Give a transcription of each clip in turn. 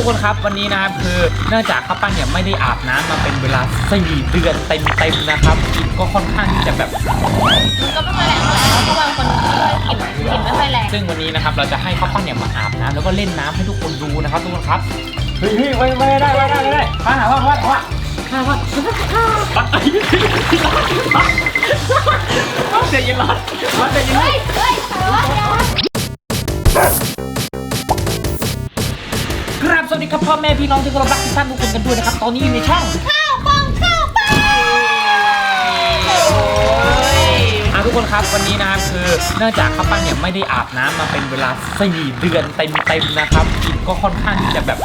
ทุกคนครับวันนี้นะครับคือเนื่องจากข้าวปั้นเนี่ยไม่ได้อาบน้ำมาเป็นเวลา4เดือนเต็มๆนะครับกลิ่นก็ค่อนข้างที่จะแบบ มันก็ไม่ค่อยแรงเท่าไหร่เพราะบางคนที่กลิ่นกลิ่นไม่ค่อยแรงซึ่งวันนี้นะครับเราจะให้ข้าวปั้นเนี่ยมาอาบน้ำแล้วก็เล่นน้ำให้ทุกคนดูนะครับทุกคนครับเฮ้ยเฮ้ยไว้ไว้ได้ไว้ได้ไว้ได้มาหาว่าว่าว่าว่าว่าว่าใจเย็นร้อนร้อนใจเย็นร้อน เฮ้ยเฮ้ย สวัสดีครับพ่อแม่พี่น้องที่เคารพรักทุกท่านทุกคนกันด้วยนะครับ ตอนนี้อยู่ในช่องข้าวปองข้าวปั้นอะทุกคนครับวันนี้นะครับคือเนื่องจากข้าวปั้นเนี่ยไม่ได้อาบน้ำมาเป็นเวลา4เดือนเต็มๆนะครับกลิ่นก็ค่อนข้างที่จะแบบ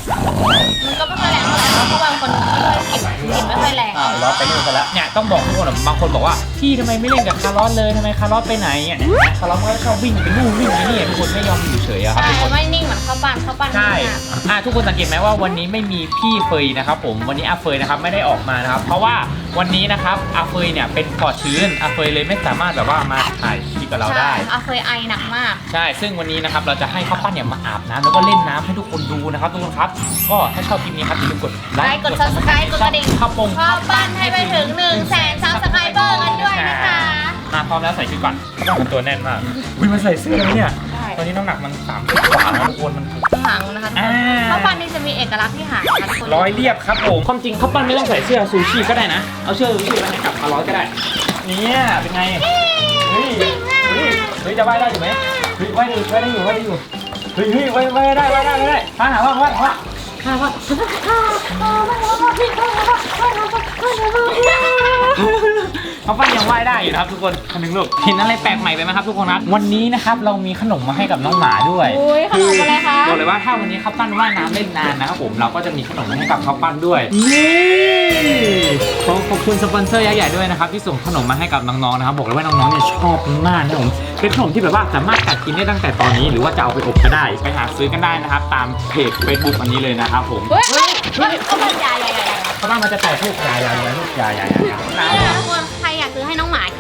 มันก็ไม่ค่อยแรงเท่าไหร่เพราะบางคนที่กลิ่นกลิ่นไม่ค่อยแรงอ่าร้อนไปนู่นไปแล้วเนี่ยต้องบอกทุกคนอะบางคนบอกว่าพี่ทำไมไม่เล่นกับคาร์ลอสเลยทำไมคาร์ลอสไปไหนอะคาร์ลอสก็ชอบวิ่งไปนู่นวิ่งไปนี่ทุกคนไม่ยอมอยู่เฉยอะครับใช่ทุกคน ไม่นิ่งเหมือนข้าวปั้นข้าวปั้นใช่นิ่งมากอะทุกคนสังเกตไหมว่าวันนี้ไม่มีพี่เฟยนะครับผม วันนี้อาเฟยนะครับไม่ได้ออกมานะครับ เพราะว่าวันนี้นะครับอาเฟยเนี่ยเป็นปอดชื้นอาเฟยเลยไม่สามารถแบบว่ามาถ่ายคลิปกับเราได้ ใช่อาเคยไอหนักมาก ใช่ ซึ่งวันนี้นะครับเราจะให้ข้าวปั้นเนี่ยมาอาบน้ำแล้วก็เล่นน้ำให้ทุกคนดูนะครับทุกคนครับ ก็ถ้าชอบคลิปนี้ครับอย่าลืมกดไลค์ กด subscribe กดกระดิ่ง ข้าวปงข้าวปั้นให้ไปถึง1 0 0 0 0แสนซับสไครเบอร์กันด้วยนะคะ มาพร้อมแล้วใส่ชุดก่อนข้าวปั้นมันตัวแน่นมากวิมันใส่เสื้อแล้วเนี่ยใช่ตอนนี้น้ำหนักมันสามสิบกว่านะทุกคนมันหางนะคะทุกอ่าคนข้าวปั้นนี่จะมีเอกลักษณ์ที่หางนะคะทุกคนร้อยเรียบครับผมความจริงข้าวปั้นไม่ต้องใส่เสื้อซูชิก็ได้นะ เอาเสื้อซูชิไปให้กับคาร์ลอสก็ได้ เนี่ยเป็นไงเฮ้ยเฮ้ย เฮ้ยจะว่ายได้อยู่ไหมเฮ้ยว่ายได้ว่ายได้อยู่ว่ายได้อยู่ เฮ้ยเฮ้ยว่ายว่ายได้ว่ายได้ว่ายได้มาหาว่าว่าว่าหาว่า เขาปั้นยังว่ายได้อยู่นะครับทุกคนคนหนึ่งลูกเห็นอะไรแปลกใหม่ไปไหมครับทุกคนครับวันนี้นะครับเรามีขนมมาให้กับน้องหมาด้วย อุ้ยขนมอะไรคะ บอกเลยว่าถ้าวันนี้ข้าวปั้นว่ายน้ำเล่นนานนะครับผมเราก็จะมีขนมให้กับข้าวปั้นด้วยนี่ขอขอบคุณสปอนเซอร์ยักษ์ใหญ่ด้วยนะครับที่ส่งขนมมาให้กับน้องๆนะครับบอกเลยว่าน้องๆเนี่ยชอบมากนะครับผมเป็นขนมที่แบบว่าสามารถกัดกินได้ตั้งแต่ตอนนี้ หรือว่าจะเอาไปอบก็ได้ไปหาซื้อกันได้นะครับตามเพจ Facebook อันนี้เลยนะครับผมเฮ้ยเฮ้ยเฮ้ยข้าวปั้นใหญ่ใหญ่ใหญ่ใหญ่ข้าวปั้นมันจะแตกลูกยายๆลูกยายๆนี่นะทุกคนใครอยากซื้อให้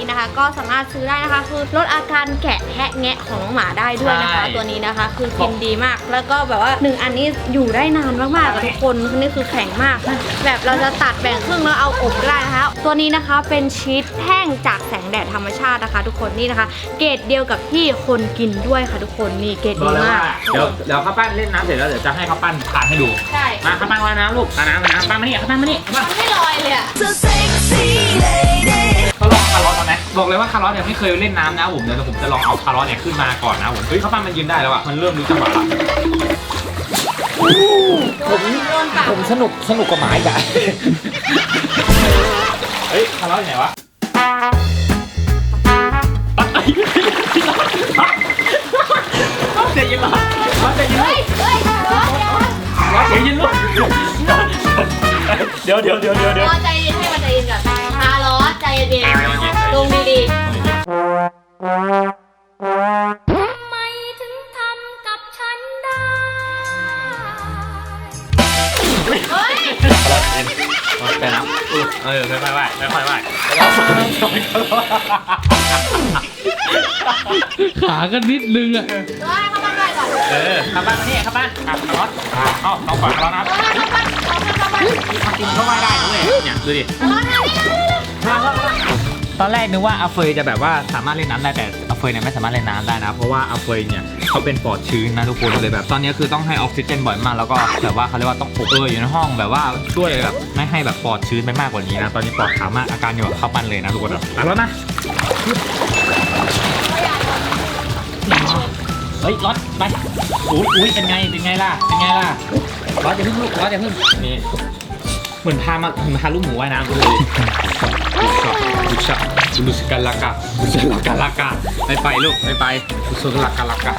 น้องหมากินนะคะ ก็สามารถซื้อได้นะคะ คือลดอาการแกะแทะแงะของน้องหมาได้ด้วยนะคะตัวนี้นะคะ คือกินดีมาก แล้วก็แบบว่าหนึ่งอันนี้อยู่ได้นานมากๆอะทุกคนคือนี่คือแข็งมาก แบบเราจะตัดแบ่งครึ่งแล้วเอาอบก็ได้นะคะ ตัวนี้นะคะเป็นชีสแห้งจากแสงแดดธรรมชาตินะคะ ทุกคนนี่นะคะ เกรดเดียวกับที่คนกินด้วยค่ะทุกคนนี่เกรดบอดีกเลยมาว่ากเดี๋ยวเดี๋ยวข้าวปั้นเล่นน้ำเสร็จแล้วเดี๋ยวจะให้ข้าวปั้นทานให้ดู ใช่มาข้าวปั้นว่ายน้ำลูกมาน้ำมาน้ำปั้นมานี่ข้าวปั้นมานี่ข้าวปั้นมันไม่ลอยเลยอะก็ลอ ไหมบอกเลยว่าคาร์ลอสเนี่ยไม่เคยเล่นน้ำนะผมเดี๋ยวผมจะลองเอาคาร์ลอสเนี่ยขึ้นมาก่อนนะผมเฮ้ยข้าวปั้นมันยืนได้แล้วอะมันเริ่มรู้จังหวะละโดนปากผมสนุกสนุกกับหมาอีกอะเฮ้ยคาร์ลอสอยู่ไหนวะใจเย็นร้อนใจเย็นเฮ้ยเฮ้ยร้อนร้อนร้อนใจเย็นลูกเดี๋ยวเดี๋ยวเดี๋ยวเดี๋ยวเดี๋ยวรอใจเย็นให้มั ใจเย็นๆลงดีทำไมถึงทำกับฉันได้ๆเฮ้ย ไปนะเออไม่ไม่ไม่ไม่ค่อยไม่ขาก็นิดนึงอะร้อนเข้ามาหน่อยก่อนเออขับบ้านมานี่ขับบ้านขับรถเอ้าต้องฝังแล้วนะร้อนเข้ามาเข้ามาทำกินก็ไม่ได้ด้วยเนี่ยดูดิร้อนมานี่ ตอนแรกนึกว่าอาเฟยจะแบบว่าสามารถเล่นน้ำได้แต่อาเฟยเนี่ยไม่สามารถเล่นน้ำได้นะ เพราะว่าอาเฟยเนี่ยเขาเป็นปอดชื้นนะทุกคนเลยแบบตอนนี้คือต้องให้ออกซิเจนบ่อยมากแล้วก็แบบว่าเขาเรียกว่าต้องอบเอออยู่ในห้องแบบว่าช่วยแบบไม่ให้แบบปอดชื้นไปมากกว่านี้นะตอนนี้ปอดขาวมากอาการอยู่กับเข้าปันเลยนะทุกคนอะแล้วนะเฮ้ยรถไปอุ้ยอุ้ยเป็นไงเป็นไงล่ะเป็นไงล่ะรถอย่าพิ่งลูกรถอย่าพิ่งนี่เหมือนพามาเหมือนพาลูกหมูว่ายน้ำเลย บุษบุษกาลากาบุษลากาลากาไม่ไปลูกไม่ไปบุษลากาลากา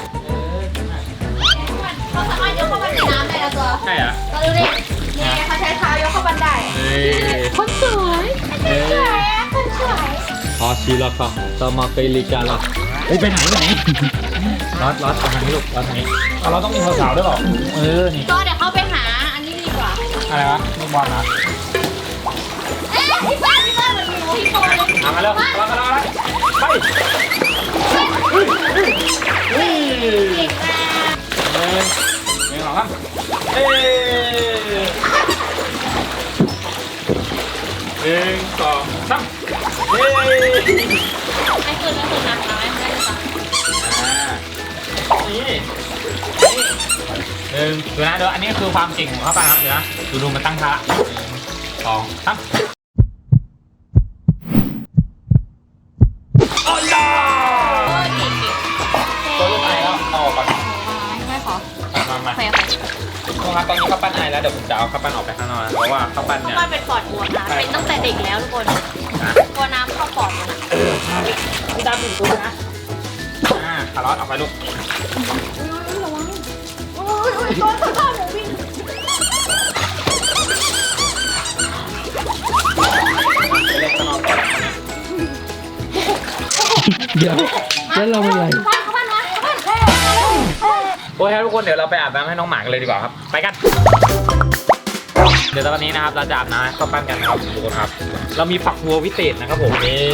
เขาสามารถยกเข้ามาในน้ำได้แล้วตัวใช่เหรอตัวดูดินี่เขาใช้เท้ายกเข้าบันไดเอ้ยคนสวยคนสวยคนสวยพอชีละค่ะตามาเปริกาละเฮ้ยไปไหนไปไหนรอดรอดทางนี้ลูกรอดทางนี้เอาเราต้องมีสาวๆด้วยหรอเออนี่ตัวเดี๋ยวเขาไปหาอันนี้ดีกว่าอะไรวะลูกบอลนะเอ๊ะ เามาเรอามร็วไปนี่งสามหนึ่งสองสามเอ้ไอ้คนนั้นคนนั้เราไมด้หนึ่านี่หนึ่งดี๋นะเดี๋ยวอันนี้คือความจริงของเขาป่ะครับดูนะดูดูมันตั้งท่าละสองสาม ทุกคนครับตอนนี้ข้าวปั้นไอแล้วเดี๋ยวผมจะเอาข้าวปั้นออกไปข้างนอกนะเพราะว่าข้าวปั้นเพราะเนี่ยว่าเป็นปอดบวมนะเป็นตั้งแต่เด็กแล้วทุกคนกลัวน้ำเข้าปอดมันอะพี่ดาปิดตัวนะอ่าคารอทเอาไปลูกโอ้ยโอ้ยตัวข้าวหมูวิ่งไปเล่นข้างนอกก่อนเดี๋ยวแล้วเราเป็นไร โอเคครับทุกคนเดี๋ยวเราไปอาบน้ำให้น้องหมากันเลยดีกว่าครับ ไปกัน เดี๋ยวตอนนี้นะครับเราจะอาบน้ำให้ข้าวปั้นกันนะครับทุกคนครับ เรามีฝักบัววิเศษนะครับผมนี่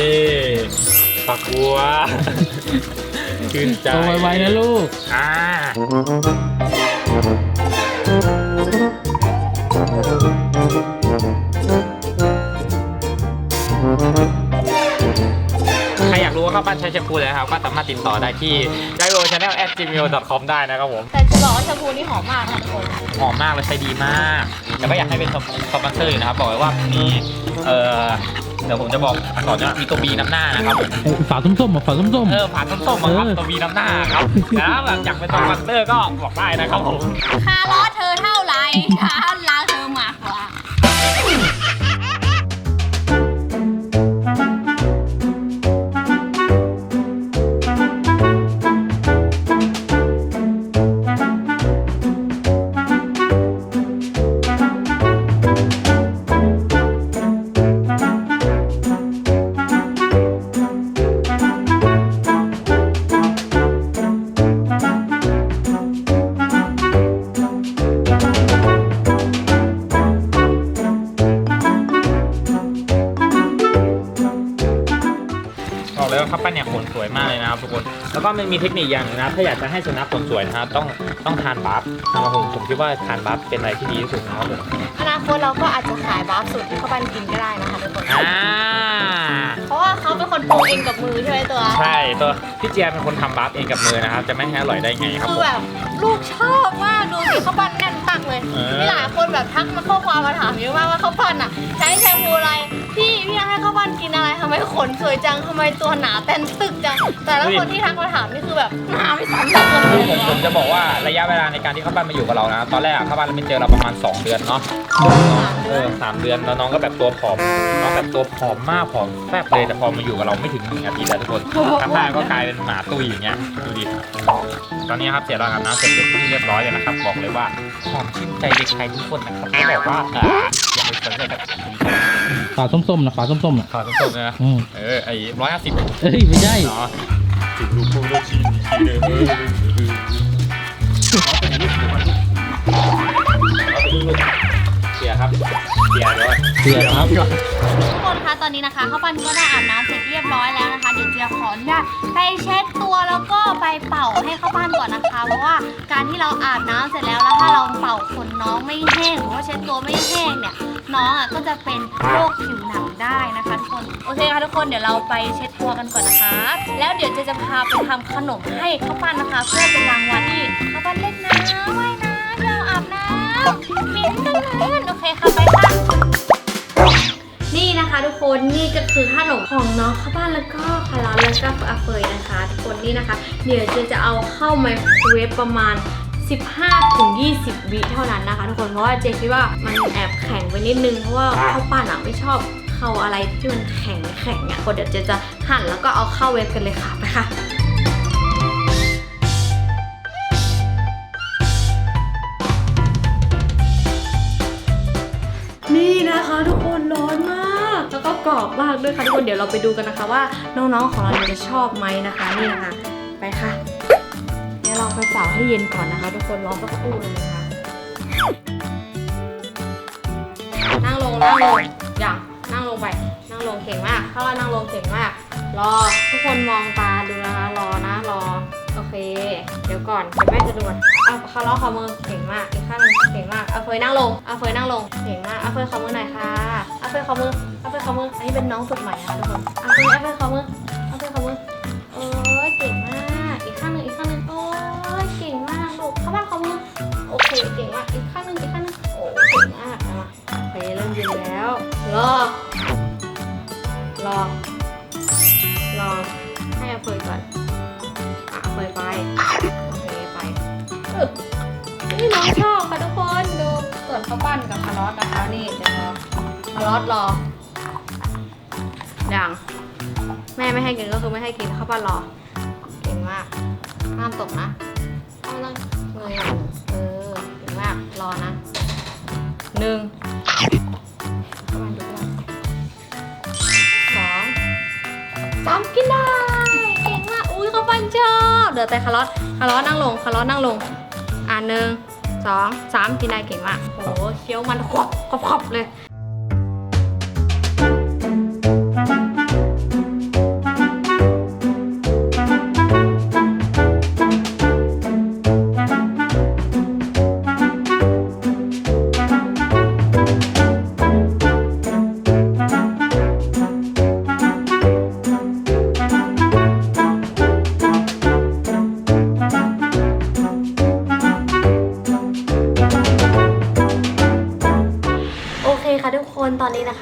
ฝักบัวชื่นใจโตไวๆนะลูก อ่าากรู้ว่าข้าวปั้นใช้แชมพูอะไรนะครับ ก็สามารถติดต่อได้ที่ d a i o channel at gmail com ได้นะครับผม แต่จะบอกว่าแชมพูนี่หอมมากค่ะทุกคน หอมมากเลยใช้ดีมาก แต่ก็อยากให้เป็นสปอนเซอร์อยู่นะครับ บอกไว้ว่ามีเออเดี๋ยวผมจะบอกอักษรนะมีตัวบีน้ำหน้านะครับผมไอ้ฝาส้มๆอะฝาส้มเออผ่านส้มๆมาครับเออตัวบีน้ำหน้าครับแต่ถ้าแบบอยากเป็นสปอนเซอร์ก็บอกได้นะครับผม ค่าล้อเธอเท่าไหร่ค่าล้างเธอมากกว่าบอก วก็มันมีเทคนิคอย่างหนึงนะ ถ้าอยากจะให้สุนัขขนสวยนะครับต้องต้องทานบัฟนะครับผมผมคิดว่าทานบัฟเป็นอะไรที่ดีที่สุดนะครับผมอนาคตเราก็อาจจะขายบาฟสูตรที่เข้าบ้านกินก็ได้นะคะทุกคน อ่าเพราะว่าเขาเป็นคนปรุงเองกับมือใช่ไหมตัว ใช่ตัวพี่เจียเป็นคนทำบัฟเองกับมือนะครับจะไม่ให้อร่อยได้ไงครับคือผมแบบลูกชอบมากดูสิเขาปั้นแน่นตัก เลยเออ มีหลายคนแบบทักมาข้อความมาถามเยอะมากว่าเขาปั้นอะ ใช้แชมพูอะไร พี่พี่อยากให้เขาปั้นกินอะไรทำไมขนสวยจังทำไมตัวหนาเต้นตึกจัง แต่ละคนที่ทักมาถามนี่คือแบบหนาไม่ซ้ำกันเลคืยอผมผมจะบอกว่าระยะเวลาในการที่ข้าวปั้นมาอยู่กับเรานะ ตอนแรกอะข้าวปั้นไม่เจอเราประมาณ 2 เดือนเนาะเออสามเดือนแล้วน้องก็แบบตัวผอมน้องแบบตัวผอมมากผอมแฟบเลยแต่พอมาอยู่กับเราไม่ถึงหนึ่งอาทิตย์แล้วทุกคนข้างๆก็กลายเป็นหมาตุยอย่างเงี้ยดูดิตอนนี้ครับเสียรอยอาบน้ำเสร็จเป็นที่เรียบร้อยเลยนะครับบอกเลยว่าหอมชื่นใจเด็กไทยทุกคนนะครับเขาบอกว่าอ่าอย่าไปสนใจกับๆฝาส้มๆนะฝาส้มๆนะขอส้มๆนะอืมเออไอ้ร้อยห้าสิบเอ้ยไม่ใช่เนาะถึงลูกพูดลูกชี้ชี้เลยเออเอาเป็นลูกหัวลูกเอาเป็นลูกเสียครับเสียด้วยเสียครับทุกคนคะตอนนี้นะคะข้าวปั้นก็ได้อาบน้ำเสร็จเรียบร้อยแล้วนะคะ เดี๋ยวจะขออนุญาตไปเช็ดตัวแล้วก็ไปเป่า การที่เราอาบน้ำเสร็จแล้วแล้วถ้าเราเป่าขนน้องไม่แห้งหรือว่าเช็ดตัวไม่แห้งเนี่ย น้องอะก็จะเป็นโรคผิวหนังได้นะคะทุกคนโอเคค่ะทุกคนเดี๋ยวเราไปเช็ดตัวกันก่อนนะคะ แล้วเดี๋ยวเจะจะพาไปทำขนมให้ข้าวปั้นนะคะ เพื่อเป็นรางวัลที่ข้าวปั้นเล่นน้ำว่ายน้ำยาวอาบน้ำมิ้นกันเลยโอเคค่ะไปค่ะ คะทุกคนนี่ก็คือขนมของน้องข้าวบ้านแล้วก็คาราแล้วก็อาเฟยนะคะ ทุกคนนี่นะคะ เดี๋ยวเจจะเอาเข้าไมโครเวฟประมาณ 15-20 วิเท่านั้นนะคะ ทุกคนเพราะว่าเจคิดว่ามันแอบแข็งไปนิดนึงเพราะว่าข้าวปั้นอะไม่ชอบเข้าอะไรที่มันแข็งแข็งอะคนเดี๋ยวเจจะหั่นแล้วก็เอาเข้าเวฟกันเลยค่ะไปค่ะ ด้วยค่ะทุกคนเดี๋ยวเราไปดูกันนะคะว่าน้องๆของเราจะชอบไหมนะคะนี่นะคะ ไปค่ะเดี๋ยวลองไปเป่าให้เย็นก่อนนะคะ ทุกคนรอสักครู่เลยนะคะนั่งลงนั่งลงอย่างนั่งลงไป นั่งลงเก่งมากถ้าว่านั่งลงเก่งมาก รอทุกคนมองตาดูนะคะรอนะรอ เค เดี๋ยวก่อนเดี๋ยวแม่จะดูก่อนเอาคาร์ล็อมือเก่งมากอีกข้างนึงเก่งมากเอาเฟยนั่งลงเอาเฟยนั่งลงเก่งมากเอาเฟยคอมือหน่อยค่ะเอาเฟยคอมือเอาเฟยคอมืออันนี้เป็นน้องฝึกใหม่นะทุกคนเอาเฟยเอาเฟยขอมเอาเฟยขอมือ อทรออย่างแม่ไม่ให้กินก็คือไม่ให้กินข้าวปั้นรอ เก่งมาก ห้ามตกนะห้ามต้องเงยเออเก่งมาก รอนะหนึ่งประมาณดูว่าสองสามกินได้ เก่งมาก อุ้ยเขาปันชอบเดี๋ยวแต่คารอทคารอทนั่งลงคารอทนั่งลง อ่าหนึ่งสองสามกินได้เก่งมาก โอ้โหเคี้ยวมันขบขบขบเลย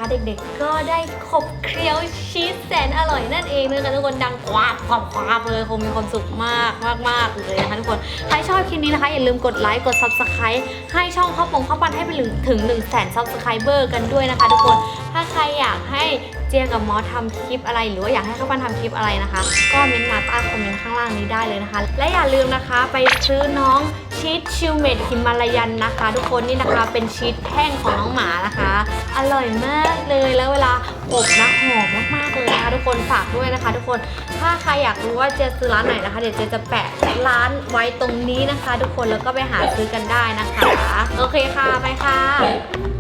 นะคะเด็กๆ ก็ได้ขบเคี้ยวชีสแสนอร่อยนั่นเองนะคะทุกคนดังควาบควาบควาบเลยคงมีความสุขมากมากมากเลยนะคะทุกคนใครชอบคลิปนี้นะคะ อย่าลืมกดไลค์กด subscribe ให้ช่องข้าวปงข้าวปันให้ไปถึงถึง1 0 0 0 0แสน subscriber กันด้วยนะคะ ทุกคนถ้าใครอยากให้เจียกับมอสทำคลิปอะไร หรือว่าอยากให้ข้าวปันทำคลิปอะไรนะคะ ก็เม้นต์มาใต้คอมเมนต์ข้างล่างนี้ได้เลยนะคะ และอย่าลืมนะคะไปซื้อน้อง ชีสชิลเมดฮิมาลายันนะคะ ทุกคนนี่นะคะเป็นชีสแห้งของน้องหมานะคะ อร่อยมากเลยแล้วเวลาอบนะหอมมากๆเลยนะคะ ทุกคนฝากด้วยนะคะ ทุกคนถ้าใครอยากรู้ว่าเจะซื้อร้านไหนนะคะ เดี๋ยวเจจะแปะร้านไว้ตรงนี้นะคะ ทุกคนแล้วก็ไปหาซื้อกันได้นะคะ โอเคค่ะไปค่ะ